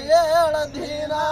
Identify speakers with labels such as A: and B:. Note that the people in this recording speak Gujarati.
A: ಎಳದಿನಾ